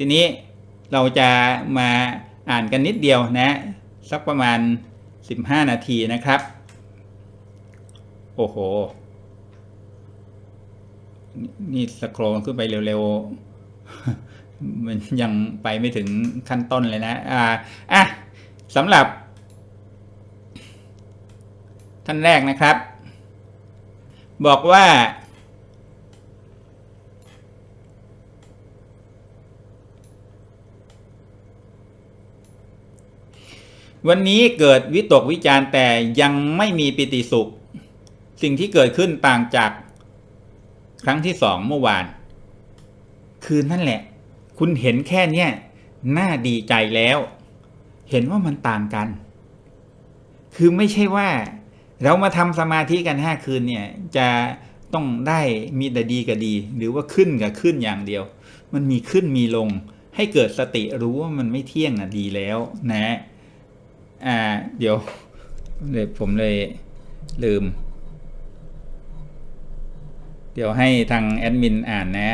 ทีนี้เราจะมาอ่านกันนิดเดียวนะ สักประมาณ 15 นาทีนะครับ โอ้โห นี่สครอลขึ้นไปเร็วๆ มันยังไปไม่ถึงขั้นต้นเลยนะ อ่าอะสำหรับ ท่านแรกนะครับ บอกว่า วันนี้เกิดวิตกวิจารแต่ยังไม่มีปิติสุข สิ่งที่เกิดขึ้นต่างจากครั้งที่สองเมื่อวาน คือนั่นแหละ คุณเห็นแค่เนี้ยน่าดีใจแล้ว เห็นว่ามันต่างกัน คือไม่ใช่ว่า เรามาทำสมาธิกันห้าคืนเนี่ย จะต้องได้มีแต่ดีกับดี หรือว่าขึ้นกับขึ้นอย่างเดียว มันมีขึ้นมีลง ให้เกิดสติรู้ว่ามันไม่เที่ยงนะดีแล้วนะ อ่า เดี๋ยวเลยผมเลยลืม เดี๋ยวให้ทางแอดมินอ่านนะ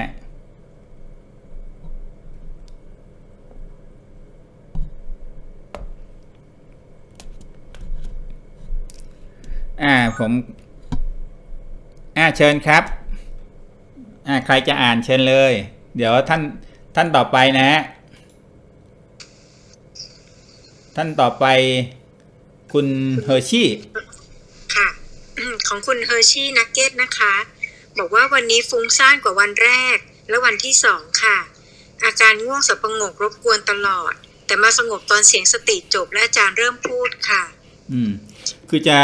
อ่าผม อ่าเชิญครับ อ่าใครจะอ่านเชิญเลย เดี๋ยวท่านท่านต่อไปนะฮะ ท่านต่อไปคุณเฮอร์ชี่ค่ะ ของคุณเฮอร์ชี่นักเก็ตนะคะ บอกว่าวันนี้ฟุ้งซ่านกว่าวันแรก และวันที่สองค่ะ อาการง่วงสับประงกรบกวนตลอด แต่มาสงบตอนเสียงสติจบและอาจารย์เริ่มพูดค่ะ อืม คือจะ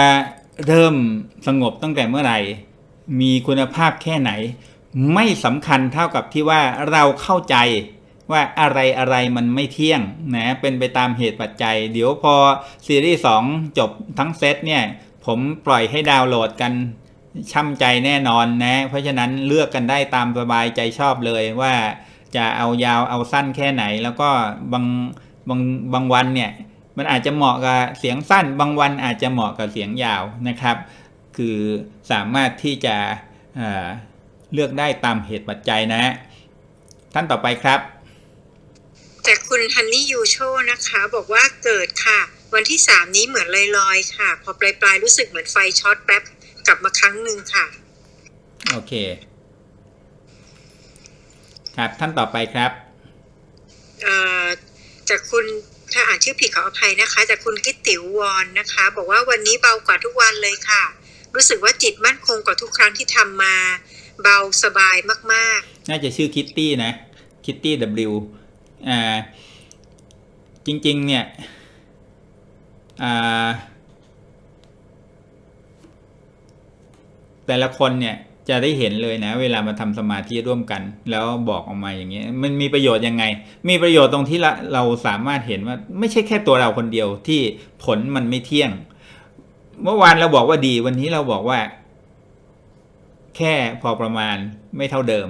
เริ่มสงบตั้งแต่เมื่อไหร่ มีคุณภาพแค่ไหน ไม่สำคัญเท่ากับที่ว่าเราเข้าใจ ว่าอะไรอะไรมันไม่เที่ยงนะเป็นไปตามเหตุปัจจัย เดี๋ยวพอซีรีส์2จบทั้งเซตเนี่ย ผมปล่อยให้ดาวน์โหลดกันช่ำใจแน่นอนนะ เพราะฉะนั้นเลือกกันได้ตามสบายใจชอบเลยว่าจะเอายาวเอาสั้นแค่ไหน แล้วก็บางบางบางวันเนี่ย มันอาจจะเหมาะกับเสียงสั้น บางวันอาจจะเหมาะกับเสียงยาวนะครับ คือสามารถที่จะเเลือกได้ตามเหตุปัจจัยนะ ท่านต่อไปครับ แต่คุณฮันนี่ยูโชนะคะบอกว่าเกิดค่ะ วันที่สามนี้เหมือนลอยๆค่ะ พอปลายๆรู้สึกเหมือนไฟช็อตแป๊บกลับมาครั้งหนึ่งค่ะ โอเค ครับท่านต่อไปครับเอ่อจากคุณถ้าอ่านชื่อผิดขออภัยนะคะ จากคุณกิตติววอนนะคะ บอกว่าวันนี้เบากว่าทุกวันเลยค่ะ รู้สึกว่าจิตมั่นคงกว่าทุกครั้งที่ทำมา เบาสบายมากน่าจะชื่อคิตตี้นะคิตตี้ W อ่า จริงๆเนี่ยแต่ละคนเนี่ยจะได้เห็นเลยนะ เวลามาทำสมาธิร่วมกัน แล้วบอกออกมาอย่างเงี้ยมันมีประโยชน์ยังไง มีประโยชน์ตรงที่เราสามารถเห็นว่า ไม่ใช่แค่ตัวเราคนเดียวที่ผลมันไม่เที่ยง เมื่อวานเราบอกว่าดี วันนี้เราบอกว่า แค่พอประมาณไม่เท่าเดิม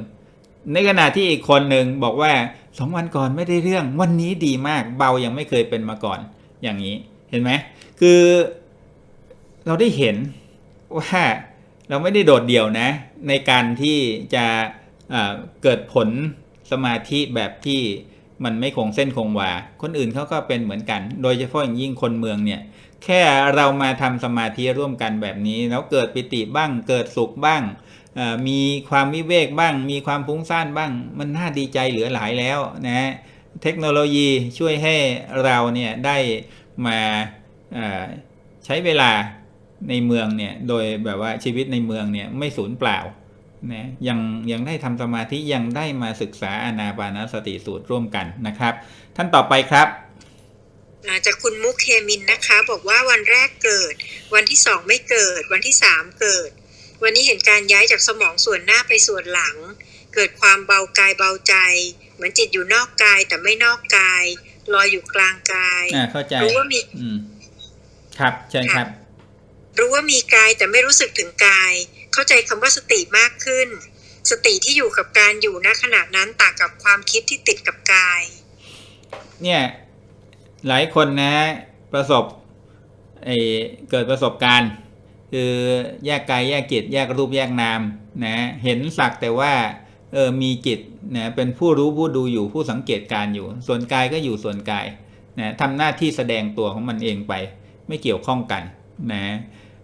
ในขณะที่อีกคนหนึ่งบอกว่าสองวันก่อนไม่ได้เรื่อง วันนี้ดีมากเบายังไม่เคยเป็นมาก่อนอย่างนี้เห็นไหมคือเราได้เห็นว่าเราไม่ได้โดดเดี่ยวนะ ในการที่จะเอ่อเกิดผลสมาธิแบบที่มันไม่คงเส้นคงวา คนอื่นเขาก็เป็นเหมือนกัน โดยเฉพาะอย่างยิ่งคนเมืองเนี่ย แค่เรามาทำสมาธิร่วมกันแบบนี้ แล้วเกิดปิติบ้าง เกิดสุขบ้าง มีความวิเวกบ้าง มีความฟุ้งซ่านบ้าง มันน่าดีใจเหลือหลายแล้วนะฮะเทคโนโลยีช่วยให้เราเนี่ยได้มาใช้เวลาในเมืองเนี่ย โดยแบบว่าชีวิตในเมืองเนี่ยไม่สูญเปล่านะยังยังได้ทำสมาธิยังได้มาศึกษาอานาปานสติสูตรร่วมกันนะครับ ท่านต่อไปครับอาจากคุณมุกเคมินนะคะ บอกว่าวันแรกเกิด วันที่สองไม่เกิด วันที่สามเกิด วันนี้เห็นการย้ายจากสมองส่วนหน้าไปส่วนหลัง เกิดความเบากายเบาใจ เหมือนจิตอยู่นอกกายแต่ไม่นอกกาย ลอยอยู่กลางกายอ่าเข้าใจรู้ว่ามีอืมครับเชิญครับ รู้ว่ามีกายแต่ไม่รู้สึกถึงกาย เข้าใจคำว่าสติมากขึ้น สติที่อยู่กับการอยู่ณขณะนั้นต่างกับความคิดที่ติดกับกาย เนี่ยหลายคนนะ ประสบไอเกิดประสบการณ์ คือแยกกายแยกจิตแยกรูปแยกนามนะเห็นสักแต่ว่าเออมีจิตนะเป็นผู้รู้ผู้ดูอยู่ผู้สังเกตการอยู่ ส่วนกายก็อยู่ส่วนกายนะทำหน้าที่แสดงตัวของมันเองไป ไม่เกี่ยวข้องกันนะ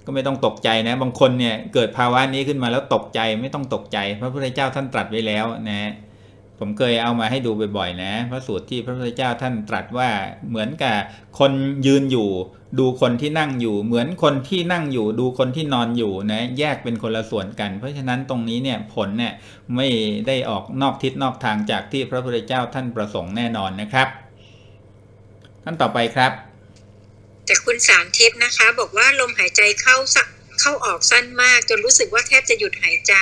ก็ไม่ต้องตกใจนะบางคนเนี่ยเกิดภาวะนี้ขึ้นมาแล้วตกใจไม่ต้องตกใจ พระพุทธเจ้าท่านตรัสไว้แล้วนะผมเคยเอามาให้ดูบ่อยๆนะ พระสูตรที่พระพุทธเจ้าท่านตรัสว่าเหมือนกับคนยืนอยู่ดูคนที่นั่งอยู่ เหมือนคนที่นั่งอยู่ ดูคนที่นอนอยู่นะแยกเป็นคนละส่วนกัน เพราะฉะนั้นตรงนี้เนี่ยผลเนี่ยไม่ได้ออกนอกทิศนอกทางจากที่พระพุทธเจ้าท่านประสงค์แน่นอนนะครับท่านต่อไปครับจากคุณสารทิพย์นะคะ บอกว่าลมหายใจเข้าสะเข้าออกสั้นมาก จนรู้สึกว่าแทบจะหยุดหายใจ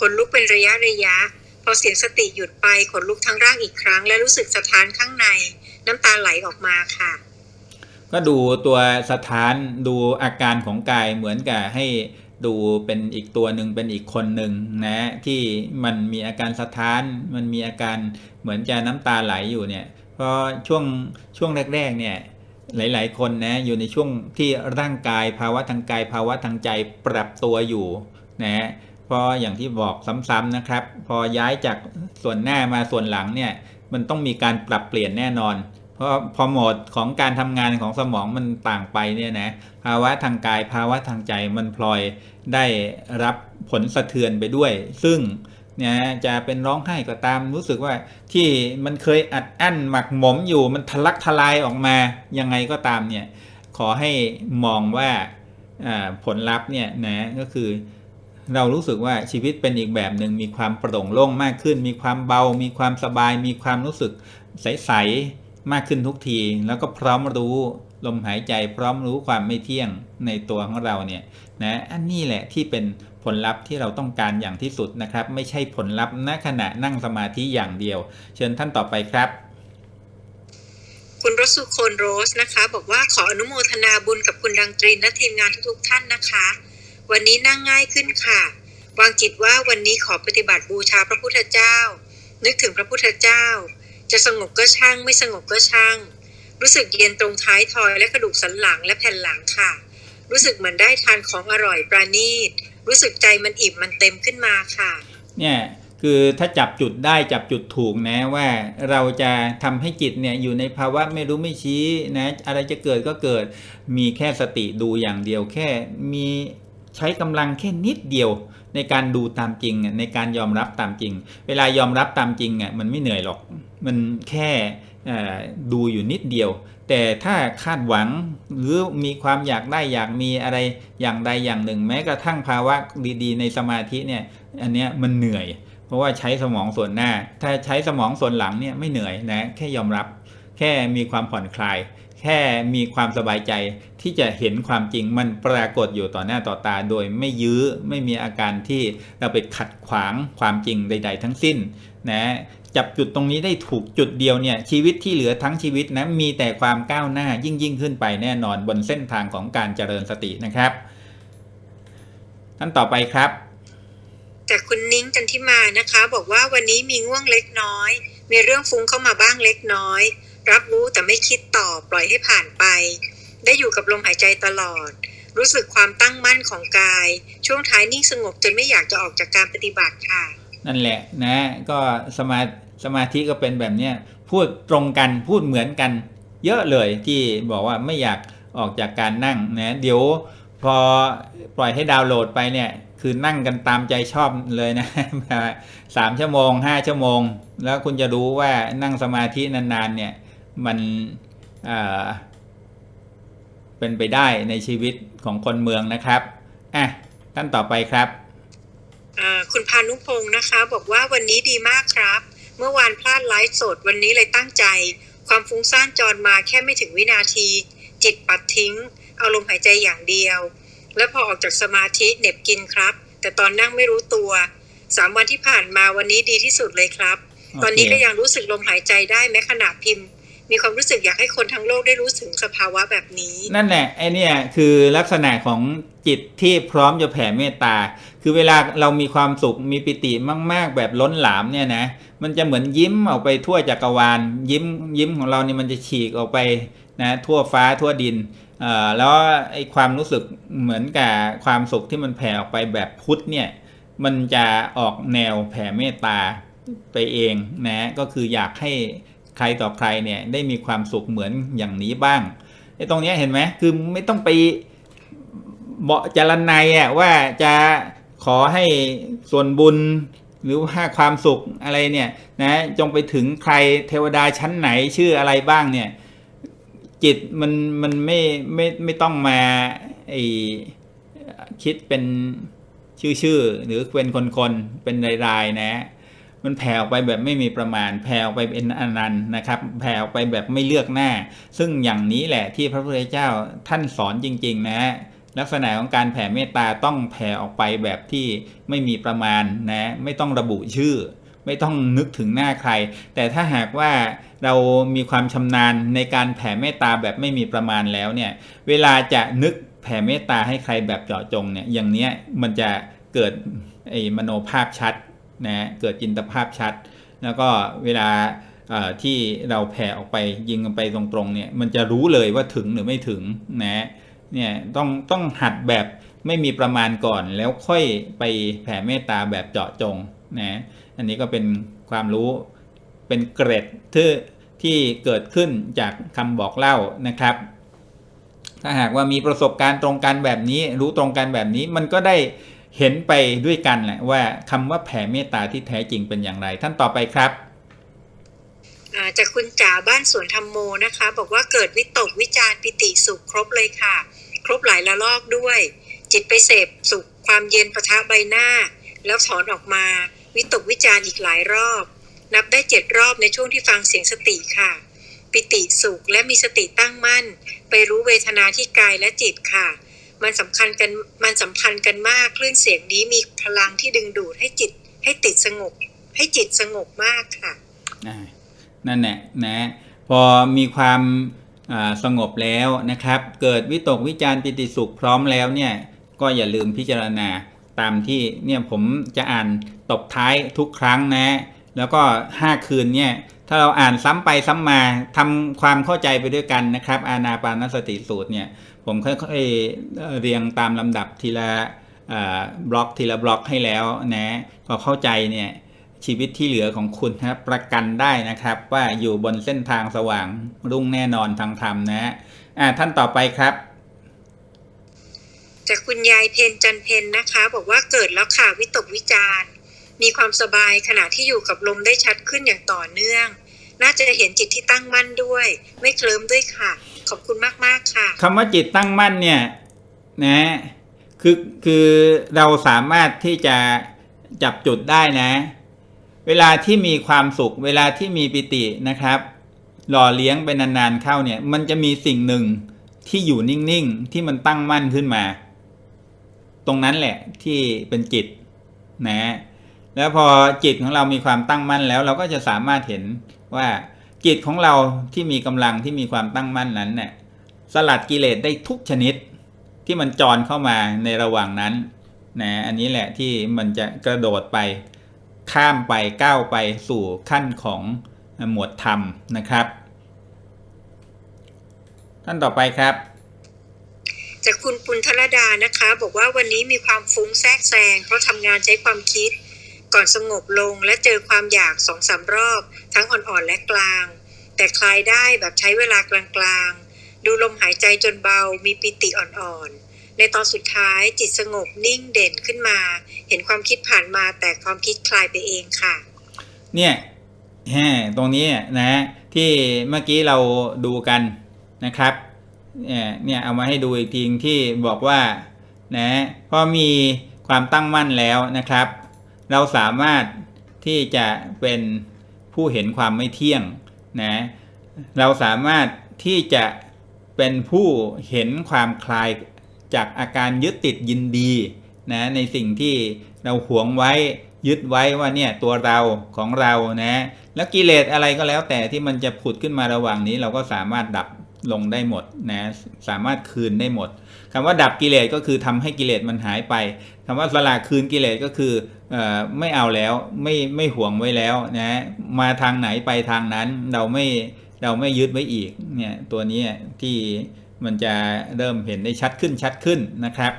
ขนลุกเป็นระยะระยะ พอเสียงสติหยุดไปขนลุกทั้งร่างอีกครั้ง และรู้สึกสะท้านข้างใน น้ำตาไหลออกมาค่ะ ก็ดูตัวสถานดูอาการของกายเหมือนกับให้ดูเป็นอีกตัวหนึ่งเป็นอีกคนหนึ่งนะที่มันมีอาการสะท้าน มันมีอาการเหมือนจะน้ำตาไหลอยู่เนี่ยเพราะช่วงช่วงแรกๆเนี่ยหลายๆ คนนะอยู่ในช่วงที่ร่างกายภาวะทางกายภาวะทางใจปรับตัวอยู่นะพราะอย่างที่บอกซ้ำๆนะครับ พอย้ายจากส่วนหน้ามาส่วนหลังเนี่ยมันต้องมีการปรับเปลี่ยนแน่นอน เพราะพอโหมดของการทำงานของสมองมันต่างไปเนี่ยนะภาวะทางกายภาวะทางใจมันพลอยได้รับผลสะเทือนไปด้วย ซึ่งเนี่ยจะเป็นร้องไห้ก็ตามรู้สึกว่าที่มันเคยอัดอั้นหมักหมมอยู่มันทะลักทลายออกมายังไงก็ตามเนี่ยขอให้มองว่าอ่าผลลัพธ์เนี่ยนะก็คือเรารู้สึกว่าชีวิตเป็นอีกแบบหนึ่งมีความโปร่งโล่งมากขึ้น มีความเบา มีความสบาย มีความรู้สึกใสๆ มากขึ้นทุกที แล้วก็พร้อมรู้ลมหายใจพร้อมรู้ความไม่เที่ยงในตัวของเราเนี่ยนะอันนี้แหละที่เป็นผลลัพธ์ที่เราต้องการอย่างที่สุดนะครับ ไม่ใช่ผลลัพธ์ณขณะนั่งสมาธิอย่างเดียว เชิญท่านต่อไปครับคุณรสุคนโรสนะคะ บอกว่าขออนุโมทนาบุญกับคุณดังตรีนและทีมงานทุกท่านนะคะ วันนี้นั่งง่ายขึ้นค่ะ วางจิตว่าวันนี้ขอปฏิบัติบูชาพระพุทธเจ้า นึกถึงพระพุทธเจ้า จะสงบก็ช่างไม่สงบก็ช่าง รู้สึกเย็นตรงท้ายทอยและกระดูกสันหลังและแผ่นหลังค่ะ รู้สึกเหมือนได้ทานของอร่อยปราณีต รู้สึกใจมันอิ่มมันเต็มขึ้นมาค่ะ เนี่ยคือถ้าจับจุดได้จับจุดถูกนะว่าเราจะทำให้จิตเนี่ยอยู่ในภาวะไม่รู้ไม่ชี้นะอะไรจะเกิดก็เกิดมีแค่สติดูอย่างเดียวแค่มีใช้กำลังแค่นิดเดียว ในการดูตามจริงในการยอมรับตามจริง เวลายอมรับตามจริงอะมันไม่เหนื่อยหรอก มันแค่ดูอยู่นิดเดียว แต่ถ้าคาดหวังหรือมีความอยากได้อยากมีอะไรอย่างใดอย่างหนึ่ง แม้กระทั่งภาวะดีๆ ในสมาธิเนี่ยอันเนี้ยมันเหนื่อย เพราะว่าใช้สมองส่วนหน้า ถ้าใช้สมองส่วนหลังเนี่ยไม่เหนื่อยนะแค่ยอมรับ แค่มีความผ่อนคลาย แค่มีความสบายใจ ที่จะเห็นความจริงมันปรากฏอยู่ต่อหน้าต่อตา โดยไม่ยื้อไม่มีอาการที่เราไปขัดขวางความจริงใด ๆ ทั้งสิ้นนะจับจุดตรงนี้ได้ถูกจุดเดียวเนี่ยชีวิตที่เหลือทั้งชีวิตนะมีแต่ความก้าวหน้ายิ่งยิ่งขึ้นไปแน่นอนบนเส้นทางของการเจริญสตินะครับท่านต่อไปครับแต่คุณนิ้งจันทิมานะคะ บอกว่าวันนี้มีง่วงเล็กน้อย มีเรื่องฟุ้งเข้ามาบ้างเล็กน้อย รับรู้แต่ไม่คิดต่อปล่อยให้ผ่านไป ได้อยู่กับลมหายใจตลอด รู้สึกความตั้งมั่นของกาย ช่วงท้ายนิ่งสงบจนไม่อยากจะออกจากการปฏิบัติค่ะ นั่นแหละนะ ก็สมาสมาธิก็เป็นแบบเนี้ยพูดตรงกันพูดเหมือนกัน เยอะเลยที่บอกว่าไม่อยากออกจากการนั่งนะเดี๋ยวพอปล่อยให้ดาวน์โหลดไปเนี่ยคือนั่งกันตามใจชอบเลยนะสามชั่วโมงห้าชั่วโมง แล้วคุณจะรู้ว่านั่งสมาธินานๆเนี่ยมัน เอ่อเป็นไปได้ในชีวิตของคนเมืองนะครับอะท่านต่อไปครับอ่าคุณพานุพงศ์นะคะ บอกว่าวันนี้ดีมากครับ เมื่อวานพลาดไลฟ์สดวันนี้เลยตั้งใจ ความฟุ้งซ่านจรมาแค่ไม่ถึงวินาที จิตปัดทิ้ง เอาลมหายใจอย่างเดียว แล้วพอออกจากสมาธิเหน็บกินครับ แต่ตอนนั่งไม่รู้ตัวสามวันที่ผ่านมาวันนี้ดีที่สุดเลยครับตอนนี้โอเคก็ยังรู้สึกลมหายใจได้แม้ขณะพิมพ์ มีความรู้สึกอยากให้คนทั้งโลกได้รู้ถึงสภาวะแบบนี้ นั่นแหละไอเนี่ยคือลักษณะของจิตที่พร้อมจะแผ่เมตตา คือเวลาเรามีความสุขมีปิติมาก ๆ แบบล้นหลามเนี่ยนะมันจะเหมือนยิ้มออกไปทั่วจักรวาล ยิ้มยิ้มของเรานี่มันจะฉีกออกไปนะทั่วฟ้าทั่วดินเอ่อแล้วไอความรู้สึกเหมือนกับความสุขที่มันแผ่ออกไปแบบพุทธเนี่ยมันจะออกแนวแผ่เมตตาไปเองนะก็คืออยากให้ ใครต่อใครเนี่ยได้มีความสุขเหมือนอย่างนี้บ้างไอ้ตรงนี้เห็นไหมคือไม่ต้องไปเบาะจารนายอะว่าจะขอให้ส่วนบุญหรือว่าความสุขอะไรเนี่ยนะจงไปถึงใครเทวดาชั้นไหนชื่ออะไรบ้างเนี่ยจิตมันมันไม่ไม่ไม่ต้องมาไอคิดเป็นชื่อชื่อหรือเป็นคนคนเป็นรายๆนะ มันแผ่ออกไปแบบไม่มีประมาณ แผ่ออกไปเป็นอนันต์นะครับ แผ่ออกไปแบบไม่เลือกหน้า ซึ่งอย่างนี้แหละที่พระพุทธเจ้าท่านสอนจริง ๆ นะลักษณะของการแผ่เมตตาต้องแผ่ออกไปแบบที่ไม่มีประมาณนะไม่ต้องระบุชื่อ ไม่ต้องนึกถึงหน้าใคร แต่ถ้าหากว่าเรามีความชำนาญในการแผ่เมตตาแบบไม่มีประมาณแล้วเนี่ยเวลาจะนึกแผ่เมตตาให้ใครแบบเจาะจงเนี่ยอย่างเนี้ยมันจะเกิดไอ้มโนภาพชัด นะเกิดจินตภาพชัด แล้วก็เวลาที่เราแผ่ออกไปยิงกันไปตรงๆเนี่ยมันจะรู้เลยว่าถึงหรือไม่ถึงนะเนี่ยต้องต้องหัดแบบไม่มีประมาณก่อนแล้วค่อยไปแผ่เมตตาแบบเจาะจงนะอันนี้ก็เป็นความรู้เป็นเกร็ดที่ที่เกิดขึ้นจากคำบอกเล่านะครับ ถ้าหากว่ามีประสบการณ์ตรงกันแบบนี้ รู้ตรงกันแบบนี้มันก็ได้ เห็นไปด้วยกันแหละว่าคำว่าแผ่เมตตาที่แท้จริงเป็นอย่างไร ท่านต่อไปครับจากคุณจ๋าบ้านสวนธรรมโมนะคะ บอกว่าเกิดวิตกวิจารปิติสุขครบเลยค่ะ ครบหลายละลอกด้วย จิตไปเสพสุขความเย็นประทะใบหน้า แล้วถอนออกมา วิตกวิจารอีกหลายรอบ นับได้เจ็ดรอบในช่วงที่ฟังเสียงสติค่ะ ปิติสุขและมีสติตั้งมั่น ไปรู้เวทนาที่กายและจิตค่ะ มันสำคัญกันมันสัมพันธ์กันมากคลื่นเสียงนี้มีพลังที่ดึงดูดให้จิตให้ติดสงบ ให้จิตสงบมากค่ะนั่นแหละนะ พอมีความสงบแล้วนะครับ เกิดวิตกวิจารปิติสุขพร้อมแล้วเนี่ยก็อย่าลืมพิจารณาตามที่เนี่ยผมจะอ่านตบท้ายทุกครั้งนะ แล้วก็ 5 คืนเนี่ยถ้าเราอ่านซ้ำไปซ้ำมาทำความเข้าใจไปด้วยกันนะครับ อานาปานสติสูตรเนี่ยผมค่อยๆเรียงตามลำดับทีละบล็อกทีละบล็อกให้แล้วนะพอเข้าใจเนี่ยชีวิตที่เหลือของคุณนะประกันได้นะครับ ว่าอยู่บนเส้นทางสว่างรุ่งแน่นอนทางธรรมนะะอ่าท่านต่อไปครับจากคุณยายเพนจันเพนนะคะ บอกว่าเกิดแล้วค่ะวิตกวิจารณ์ มีความสบายขณะที่อยู่กับลมได้ชัดขึ้นอย่างต่อเนื่อง น่าจะเห็นจิตที่ตั้งมั่นด้วย ไม่เคลิ้มด้วยค่ะ ขอบคุณมากๆค่ะคำว่าจิตตั้งมั่นเนี่ยนะคือคือเราสามารถที่จะจับจุดได้นะ เวลาที่มีความสุข เวลาที่มีปิตินะครับ หล่อเลี้ยงไปนานๆเข้าเนี่ย มันจะมีสิ่งหนึ่งที่อยู่นิ่งๆ ที่มันตั้งมั่นขึ้นมา ตรงนั้นแหละที่เป็นจิตนะ แล้วพอจิตของเรามีความตั้งมั่นแล้ว เราก็จะสามารถเห็นว่าจิตของเราที่มีกำลังที่มีความตั้งมั่นนั้นเนี่ยสลัดกิเลสได้ทุกชนิดที่มันจรเข้ามาในระหว่างนั้นนะอันนี้แหละที่มันจะกระโดดไปข้ามไปก้าวไปสู่ขั้นของหมวดธรรมนะครับท่านต่อไปครับ จากคุณปุณธรดานะคะ บอกว่าวันนี้มีความฟุ้งแทรกแซงเพราะทำงานใช้ความคิด ก่อนสงบลงและเจอความอยากสองสามรอบ ทั้งอ่อนๆและกลาง แต่คลายได้แบบใช้เวลากลางๆ ดูลมหายใจจนเบามีปิติอ่อนๆ ในตอนสุดท้ายจิตสงบนิ่งเด่นขึ้นมา เห็นความคิดผ่านมาแต่ความคิดคลายไปเองค่ะ เนี่ยแฮตรงนี้นะที่เมื่อกี้เราดูกันนะครับเนี่ยเนี่ยเอามาให้ดูอีกทีที่บอกว่านะพอมีความตั้งมั่นแล้วนะครับ เราสามารถที่จะเป็นผู้เห็นความไม่เที่ยงนะเราสามารถที่จะเป็นผู้เห็นความคลายจากอาการยึดติดยินดีนะในสิ่งที่เราหวงไว้ยึดไว้ว่าเนี่ยตัวเราของเรานะแล้วกิเลสอะไรก็แล้วแต่ที่มันจะผุดขึ้นมาระหว่างนี้เราก็สามารถดับลงได้หมดนะสามารถคืนได้หมดคำว่าดับกิเลสก็คือทำให้กิเลสมันหายไปคำว่าสละคืนกิเลสก็คือ ไม่เอาแล้วไม่ไม่หวงไว้แล้วนะมาทางไหนไปทางนั้นเราไม่เราไม่ยึดไว้อีกเนี่ยตัวนี้ที่มันจะเริ่มเห็นได้ชัดขึ้นชัดขึ้นนะครับ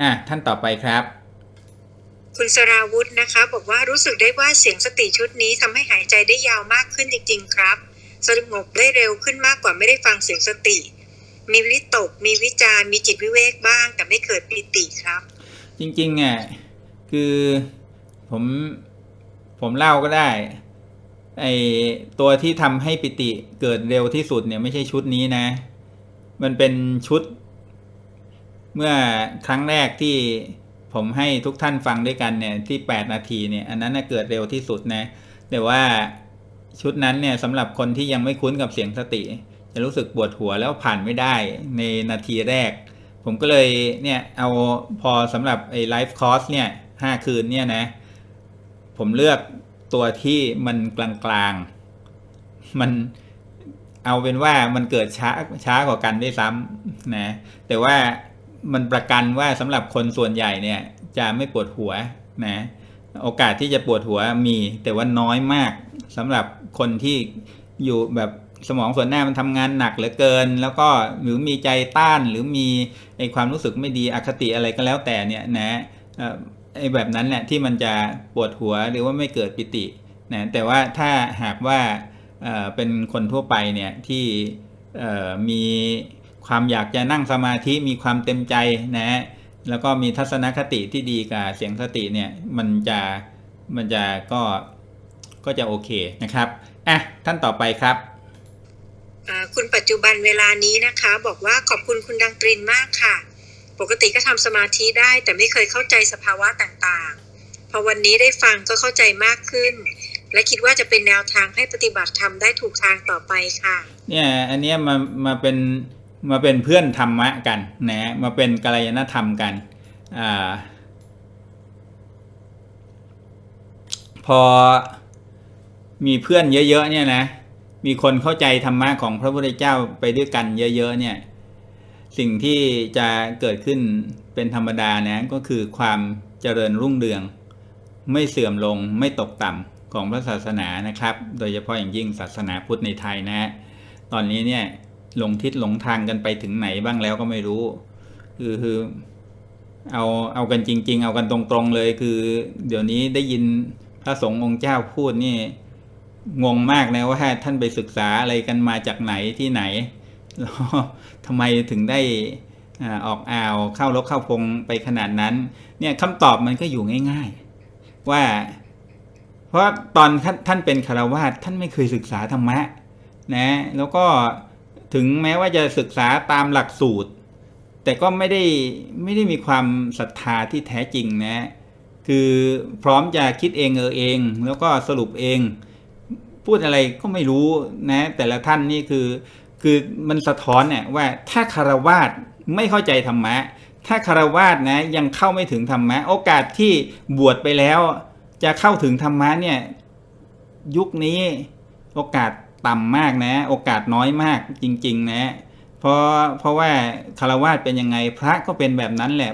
อะท่านต่อไปครับ คุณสราวุธนะคะ บอกว่ารู้สึกได้ว่าเสียงสติชุดนี้ทำให้หายใจได้ยาวมากขึ้นจริง ๆ ครับสงบได้เร็วขึ้นมากกว่าไม่ได้ฟังเสียงสติ มีวิตก มีวิจารมีจิตวิเวกบ้าง แต่ไม่เกิดปิติครับ จริงๆอะคือผมผมเล่าก็ได้ไอตัวที่ทำให้ปิติเกิดเร็วที่สุดเนี่ยไม่ใช่ชุดนี้นะ มันเป็นชุด เมื่อครั้งแรกที่ผมให้ทุกท่านฟังด้วยกันเนี่ยที่ 8 นาทีเนี่ยอันนั้นนะเกิดเร็วที่สุดนะแต่ว่าชุดนั้นเนี่ยสำหรับคนที่ยังไม่คุ้นกับเสียงสติ จะรู้สึกปวดหัวแล้วผ่านไม่ได้ในนาทีแรก ผมก็เลยเนี่ยเอาพอสำหรับไอ้ไลฟ์คอร์สเนี่ยห้าคืนเนี่ยนะ ผมเลือกตัวที่มันกลางๆ มันเอาเป็นว่ามันเกิดช้าช้ากว่ากันได้วยซ้ำนะ แต่ว่ามันประกันว่าสำหรับคนส่วนใหญ่เนี่ยจะไม่ปวดหัวนะ โอกาสที่จะปวดหัวมี แต่ว่าน้อยมากสำหรับคนที่อยู่แบบ สมองส่วนหน้ามันทำงานหนักเหลือเกิน แล้วก็หรือมีใจต้านหรือมีไอความรู้สึกไม่ดีอคติอะไรก็แล้วแต่เนี่ยนะเอ่อไอแบบนั้นแหละที่มันจะปวดหัวหรือว่าไม่เกิดปิตินะแต่ว่าถ้าหากว่าเป็นคนทั่วไปเนี่ยที่มีความอยากจะนั่งสมาธิมีความเต็มใจนะแล้วก็มีทัศนคติที่ดีกับเสียงสติเนี่ยมันจะมันจะก็ก็จะโอเคนะครับอะท่านต่อไปครับ คุณปัจจุบันเวลานี้นะคะ บอกว่าขอบคุณคุณดังตรินมากค่ะ ปกติก็ทำสมาธิได้แต่ไม่เคยเข้าใจสภาวะต่างๆ พอวันนี้ได้ฟังก็เข้าใจมากขึ้น และคิดว่าจะเป็นแนวทางให้ปฏิบัติธรรมได้ถูกทางต่อไปค่ะ เนี่ยอันเนี้ยมามาเป็นมาเป็นเพื่อนธรรมะกันนะมาเป็นกัลยาณธรรมกันอ่าพอมีเพื่อนเยอะๆเนี่ยนะ มีคนเข้าใจธรรมะของพระพุทธเจ้าไปด้วยกันเยอะๆเนี่ย สิ่งที่จะเกิดขึ้นเป็นธรรมดานะก็คือความเจริญรุ่งเรือง ไม่เสื่อมลงไม่ตกต่ำของพระศาสนานะครับ โดยเฉพาะอย่างยิ่งศาสนาพุทธในไทยนะตอนนี้เนี่ยหลงทิศหลงทางกันไปถึงไหนบ้างแล้วก็ไม่รู้ คือคือเอาเอากันจริง ๆ เอากันตรงๆเลยคือ เดี๋ยวนี้ได้ยินพระสงฆ์องค์เจ้าพูดนี่ งงมากนะว่าท่านไปศึกษาอะไรกันมาจากไหนที่ไหนแล้วทำไมถึงได้อออกอ่าวเข้ารกเข้าพงไปขนาดนั้น เนี่ยคำตอบมันก็อยู่ง่าย ๆ ว่า เพราะตอนท่านานเป็นคารวาสท่านไม่เคยศึกษาธรรมะนะแล้วก็ถึงแม้ว่าจะศึกษาตามหลักสูตร แต่ก็ไม่ได้ไม่ได้มีความศรัทธาที่แท้จริงนะ คือพร้อมจะคิดเองเออเอง แล้วก็สรุปเอง พูดอะไรก็ไม่รู้นะ แต่ละท่านนี่คือ คือมันสะท้อนเนี่ยว่าถ้าคารวาสไม่เข้าใจธรรมะ ถ้าคารวาสนะยังเข้าไม่ถึงธรรมะ โอกาสที่บวชไปแล้ว จะเข้าถึงธรรมะเนี่ยยุคนี้โอกาสต่ำมากนะ โอกาสน้อยมากจริง ๆ นะ เพราะเพราะว่าคารวาสเป็นยังไงพระก็เป็นแบบนั้นแหละ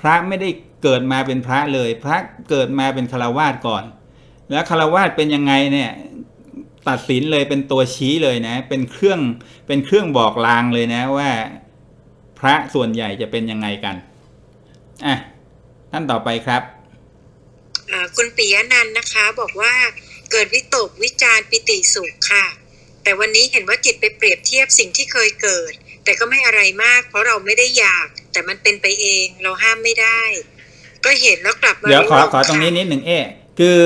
พระไม่ได้เกิดมาเป็นพระเลย พระเกิดมาเป็นคารวาสก่อน แล้วคารวาสเป็นยังไงเนี่ย ตัดสินเลยเป็นตัวชี้เลยนะ เป็นเครื่องเป็นเครื่องบอกลางเลยนะว่า พระส่วนใหญ่จะเป็นยังไงกันอะท่านต่อไปครับอ่าคุณปิยะนันท์นะคะ บอกว่าเกิดวิตกวิจารณ์ปิติสุขค่ะ แต่วันนี้เห็นว่าจิตไปเปรียบเทียบสิ่งที่เคยเกิด แต่ก็ไม่อะไรมาก เพราะเราไม่ได้อยาก แต่มันเป็นไปเองเราห้ามไม่ได้ ก็เห็นแล้วกลับมาเดี๋ยวขอรู้ขอตรงนี้ค่ะนิดหนึ่งเอ๊ะ คือ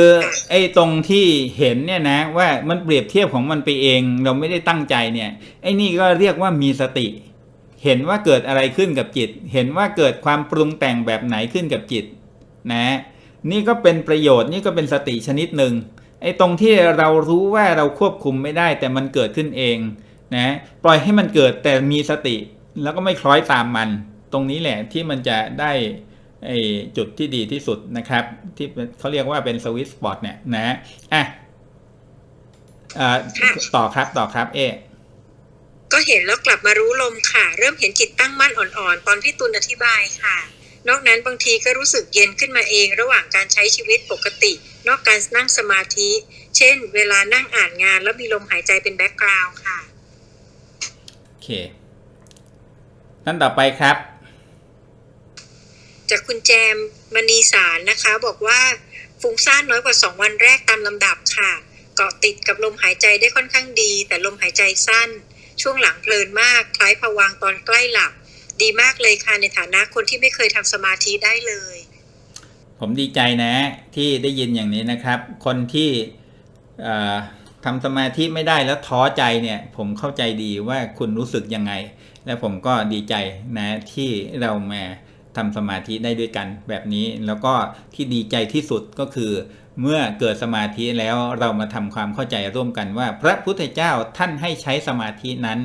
ไอ้ตรงที่เห็นเนี่ยนะว่ามันเปรียบเทียบของมันไปเอง เราไม่ได้ตั้งใจเนี่ยไอ้นี่ก็เรียกว่ามีสติ เห็นว่าเกิดอะไรขึ้นกับจิต เห็นว่าเกิดความปรุงแต่งแบบไหนขึ้นกับจิตนะนี่ก็เป็นประโยชน์นี่ก็เป็นสติชนิดหนึ่งไอ้ตรงที่เรารู้ว่าเราควบคุมไม่ได้แต่มันเกิดขึ้นเองนะปล่อยให้มันเกิดแต่มีสติ แล้วก็ไม่คล้อยตามมัน ตรงนี้แหละที่มันจะได้ จุดที่ดีที่สุดนะครับ ที่เป็นเขาเรียกว่าเป็นสวิตสปอตเนี่ยนะอะอ่าต่อครับต่อครับ เอ๊ะก็เห็นแล้วกลับมารู้ลมค่ะ เริ่มเห็นจิตตั้งมั่นอ่อนๆ ตอนพี่ตุลอธิบายค่ะ นอกนั้นบางทีก็รู้สึกเย็นขึ้นมาเองระหว่างการใช้ชีวิตปกติ นอกการนั่งสมาธิ เช่น เวลานั่งอ่านงานแล้วมีลมหายใจเป็นแบ็กกราวด์ค่ะ โอเคท่านต่อไปครับ จากคุณแจมมณีสารนะคะ บอกว่าฟุ้งซ่านน้อยกว่า 2 วันแรกตามลำดับค่ะ เกาะติดกับลมหายใจได้ค่อนข้างดี แต่ลมหายใจสั้น ช่วงหลังเพลินมากคล้ายผวางตอนใกล้หลับ ดีมากเลยค่ะในฐานะคนที่ไม่เคยทำสมาธิได้เลย ผมดีใจนะที่ได้ยินอย่างนี้นะครับ คนที่ทำสมาธิไม่ได้แล้วท้อใจเนี่ย ผมเข้าใจดีว่าคุณรู้สึกยังไง และผมก็ดีใจนะที่เรามา ทำสมาธิได้ด้วยกันแบบนี้ แล้วก็ที่ดีใจที่สุดก็คือ เมื่อเกิดสมาธิแล้วเรามาทำความเข้าใจร่วมกันว่า พระพุทธเจ้าท่านให้ใช้สมาธินั้น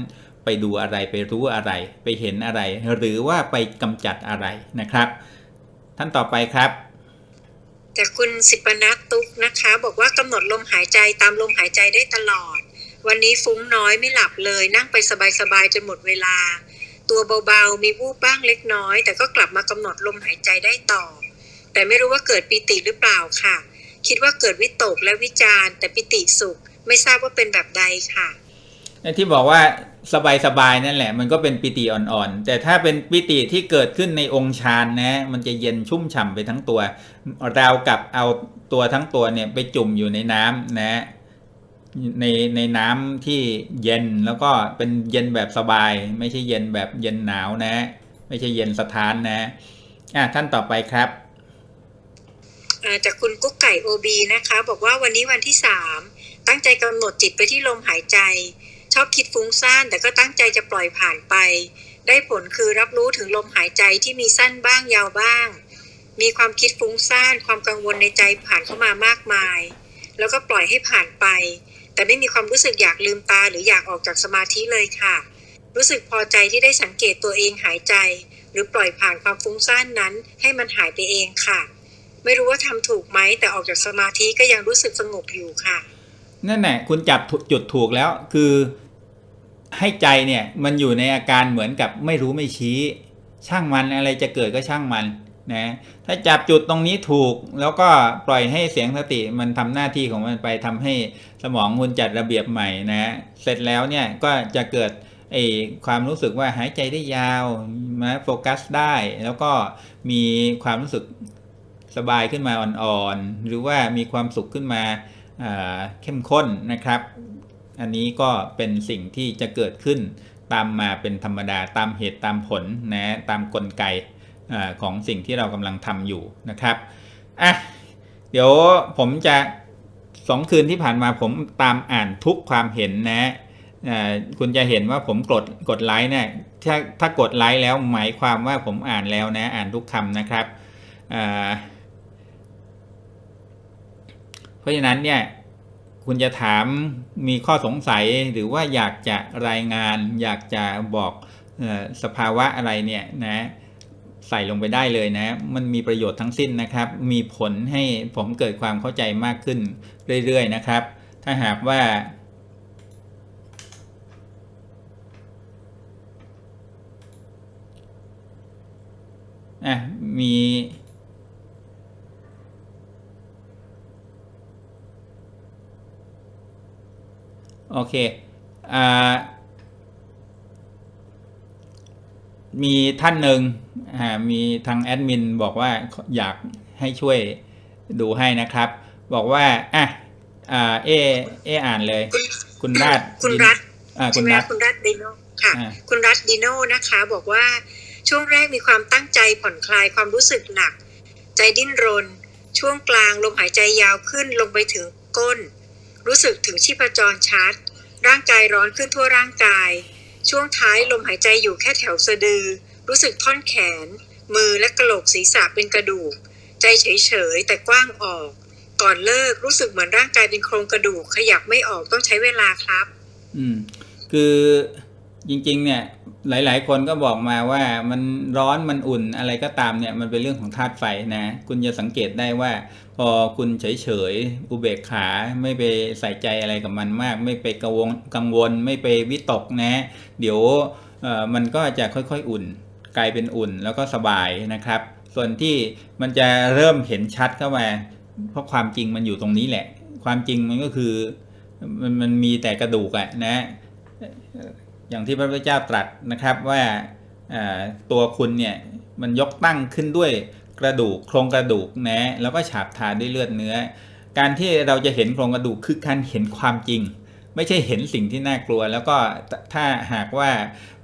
ไปดูอะไรไปรู้อะไร ไปเห็นอะไร หรือว่าไปกำจัดอะไรนะครับ ท่านต่อไปครับจากคุณสิปนัทตุกนะคะ บอกว่ากำหนดลมหายใจตามลมหายใจได้ตลอด วันนี้ฟุ้งน้อยไม่หลับเลย นั่งไปสบายๆจนหมดเวลา ตัวเบาๆ มีวูบบ้างเล็กน้อย แต่ก็กลับมากำหนดลมหายใจได้ต่อ แต่ไม่รู้ว่าเกิดปิติหรือเปล่าค่ะ คิดว่าเกิดวิตกและวิจารณ์แต่ปิติสุข ไม่ทราบว่าเป็นแบบใดค่ะที่บอกว่าสบายๆนั่นแหละ มันก็เป็นปิติอ่อนๆ แต่ถ้าเป็นปิติที่เกิดขึ้นในองค์ฌานนะ มันจะเย็นชุ่มฉ่ำไปทั้งตัว เราวกับเอาตัวทั้งตัวเนี่ยไปจุ่มอยู่ในน้ำนะ ในในน้ำที่เย็นแล้วก็เป็นเย็นแบบสบาย ไม่ใช่เย็นแบบเย็นหนาวนะ ไม่ใช่เย็นสถานนะอะท่านต่อไปครับาจากคุณกุ๊กไก่โอบีนะคะ บอกว่าวันนี้วันที่สามตั้งใจกำหนดจิตไปที่ลมหายใจ ชอบคิดฟุ้งซ่านแต่ก็ตั้งใจจะปล่อยผ่านไป ได้ผลคือรับรู้ถึงลมหายใจที่มีสั้นบ้างยาวบ้าง มีความคิดฟุ้งซ่านความกังวลในใจผ่านเข้ามามากมาย แล้วก็ปล่อยให้ผ่านไป แต่ไม่มีความรู้สึกอยากลืมตาหรืออยากออกจากสมาธิเลยค่ะ รู้สึกพอใจที่ได้สังเกตตัวเองหายใจ หรือปล่อยผ่านความฟุ้งซ่านนั้น ให้มันหายไปเองค่ะ ไม่รู้ว่าทำถูกไหมแต่ออกจากสมาธิก็ยังรู้สึกสงบอยู่ค่ะ นั่นแหละคุณจับจุดถูกแล้วคือให้ใจเนี่ยมันอยู่ในอาการเหมือนกับไม่รู้ไม่ชี้ ช่างมันอะไรจะเกิดก็ช่างมัน นะถ้าจับจุดตรงนี้ถูกแล้วก็ปล่อยให้เสียงสติมันทำหน้าที่ของมันไปทำให้สมองคุณจัดระเบียบใหม่นะเสร็จแล้วเนี่ยก็จะเกิดไอความรู้สึกว่าหายใจได้ยาวมาโฟกัสได้ แล้วก็มีความรู้สึกสบายขึ้นมาอ่อนๆ หรือว่ามีความสุขขึ้นมาอ่าเข้มข้นนะครับ อันนี้ก็เป็นสิ่งที่จะเกิดขึ้นตามมาเป็นธรรมดาตามเหตุตามผลนะตามกลไก อของสิ่งที่เรากำลังทำอยู่นะครับอะเดี๋ยวผมจะสองคืนที่ผ่านมาผมตามอ่านทุกความเห็นนะคุณจะเห็นว่าผมกดกดไลค์เนี่ยถ้าถ้ากดไลค์แล้วหมายความว่าผมอ่านแล้วนะอ่านทุกคำนะครับเพราะฉะนั้นเนี่ยคุณจะถามมีข้อสงสัยหรือว่าอยากจะรายงาน อยากจะบอกอสภาวะอะไรเนี่ยนะ ใส่ลงไปได้เลยนะ มันมีประโยชน์ทั้งสิ้นนะครับ มีผลให้ผมเกิดความเข้าใจมากขึ้นเรื่อยๆนะครับ ถ้าหากว่า อะ มีโอเค อ่า มีท่านหนึ่งอ่ามีทางแอดมินบอกว่าอยากให้ช่วยดูให้นะครับ บอกว่าอะอ่าเอเออ่านเลย คุณคุณราชคุณรัฐอ่าคุใช่ณไหมรัฐคุณรัฐดิโนค่ะอ่าคุณรัฐดิโนนะคะ บอกว่าช่วงแรกมีความตั้งใจผ่อนคลายความรู้สึกหนัก ใจดิ้นรน ช่วงกลางลมหายใจยาวขึ้นลงไปถึงก้น รู้สึกถึงชีพจรชัดร่างกายร้อนขึ้นทั่วร่างกาย ช่วงท้ายลมหายใจอยู่แค่แถวสะดือ รู้สึกท่อนแขน มือและกระโหลกศีรษะเป็นกระดูก ใจเฉยๆแต่กว้างออก ก่อนเลิกรู้สึกเหมือนร่างกายเป็นโครงกระดูก ขยับไม่ออกต้องใช้เวลาครับ อืม คือ จริงๆเนี่ยหลาย ๆ คนก็บอกมาว่ามันร้อนมันอุ่นอะไรก็ตามเนี่ยมันเป็นเรื่องของธาตุไฟนะ คุณจะสังเกตได้ว่า พอคุณเฉยๆอุเบกขาไม่ไปใส่ใจอะไรกับมันมาก ไม่ไปกังวลกังวลไม่ไปวิตกนะ เดี๋ยวมันก็จะค่อยๆอุ่น กลายเป็นอุ่นแล้วก็สบายนะครับ ส่วนที่มันจะเริ่มเห็นชัดเข้ามา เพราะความจริงมันอยู่ตรงนี้แหละ ความจริงมันก็คือมันมันมีแต่กระดูกอะนะ อย่างที่พระพุทธเจ้าตรัสนะครับว่าตัวคุณเนี่ยมันยกตั้งขึ้นด้วยกระดูกโครงกระดูกนะแล้วก็ฉาบทาด้วยเลือดเนื้อ การที่เราจะเห็นโครงกระดูกคือการเห็นความจริง ไม่ใช่เห็นสิ่งที่น่ากลัว แล้วก็ถ้าหากว่า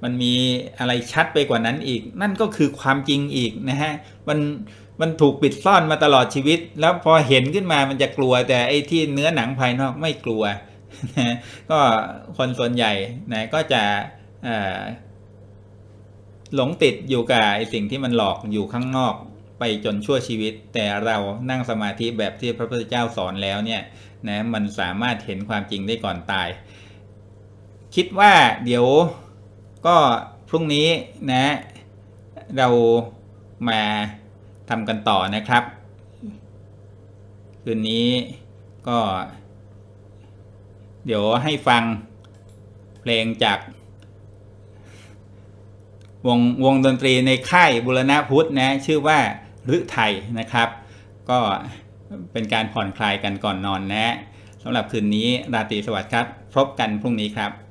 มันมีอะไรชัดไปกว่านั้นอีก นั่นก็คือความจริงอีกนะฮะมันมันถูกปิดซ่อนมาตลอดชีวิต แล้วพอเห็นขึ้นมามันจะกลัวแต่ไอ้ที่เนื้อหนังภายนอกไม่กลัว นะก็คนส่วนใหญ่นะก็จะหลงติดอยู่กับไอสิ่งที่มันหลอกอยู่ข้างนอกไปจนชั่วชีวิต แต่เรานั่งสมาธิแบบที่พระพุทธเจ้าสอนแล้วเนี่ยนะมันสามารถเห็นความจริงได้ก่อนตาย คิดว่าเดี๋ยวก็พรุ่งนี้นะ เรามาทำกันต่อนะครับ คืนนี้ก็ เดี๋ยวให้ฟังเพลงจาก วงวงดนตรีในค่ายบุรณะพุทธนะ ชื่อว่าฤทัยนะครับ ก็เป็นการผ่อนคลายกันก่อนนอนนะสำหรับคืนนี้ราตรีสวัสดิ์ครับ พบกันพรุ่งนี้ครับ